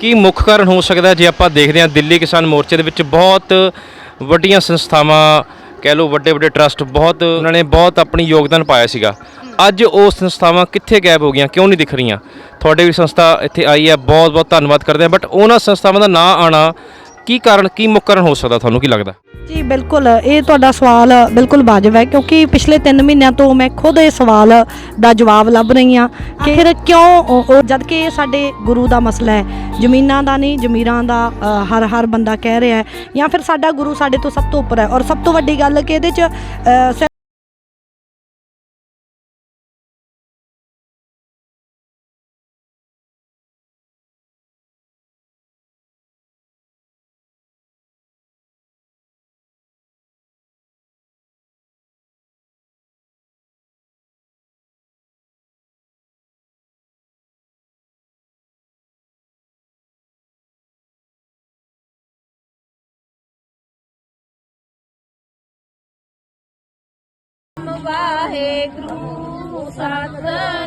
ਕੀ ਮੁੱਖ ਕਾਰਨ ਹੋ ਸਕਦਾ ਜੇ ਆਪਾਂ ਦੇਖਦੇ ਹਾਂ ਦਿੱਲੀ ਕਿਸਾਨ ਮੋਰਚੇ ਦੇ ਵਿੱਚ ਬਹੁਤ ਵੱਡੀਆਂ ਸੰਸਥਾਵਾਂ, ਕਹਿ ਲਓ ਵੱਡੇ ਵੱਡੇ ਟਰਸਟ, ਬਹੁਤ ਉਹਨਾਂ ਨੇ ਬਹੁਤ ਆਪਣੀ ਯੋਗਦਾਨ ਪਾਇਆ ਸੀਗਾ। ਅੱਜ ਉਹ ਸੰਸਥਾਵਾਂ ਕਿੱਥੇ ਗਾਇਬ ਹੋ ਗਈਆਂ, ਕਿਉਂ ਨਹੀਂ ਦਿਖ ਰਹੀਆਂ? ਤੁਹਾਡੇ ਵੀ ਸੰਸਥਾ ਇੱਥੇ ਆਈ ਹੈ ਬਹੁਤ ਬਹੁਤ ਧੰਨਵਾਦ ਕਰਦੇ ਹਾਂ, ਬਟ ਉਹਨਾਂ ਸੰਸਥਾਵਾਂ ਦਾ ਨਾਂ ਆਣਾ ਕੀ ਕਾਰਨ, ਕੀ ਮੁੱਖ ਕਾਰਨ ਹੋ ਸਕਦਾ, ਤੁਹਾਨੂੰ ਕੀ ਲੱਗਦਾ? ਜੀ ਬਿਲਕੁਲ। ਇਹ ਤੁਹਾਡਾ ਸਵਾਲ ਬਿਲਕੁਲ ਵਾਜਬ ਹੈ ਕਿਉਂਕਿ ਪਿਛਲੇ 3 ਮਹੀਨਿਆਂ ਤੋਂ ਮੈਂ ਖੁਦ ਇਹ ਸਵਾਲ ਦਾ ਜਵਾਬ ਲੱਭ ਰਹੀ ਹਾਂ। ਕਿ ਫਿਰ ਕਿਉਂ ਉਹ- ਜਦ ਕਿ ਇਹ ਸਾਡੇ ਗੁਰੂ ਦਾ ਮਸਲਾ ਹੈ। ਜ਼ਮੀਨਾਂ ਦਾ ਨਹੀਂ ਜ਼ਮੀਰਾਂ ਦਾ ਹਰ ਹਰ ਬੰਦਾ ਕਹਿ ਰਿਹਾ ਹੈ। ਜਾਂ ਫਿਰ ਸਾਡਾ ਗੁਰੂ ਸਾਡੇ ਤੋਂ ਸਭ ਤੋਂ ਉੱਪਰ ਹੈ। ਔਰ ਸਭ ਤੋਂ ਵੱਡੀ ਗੱਲ ਕਿ ਇਹਦੇ 'ਚ ਵਾਹਿਗੁਰੂ ਸਤਨਾਮ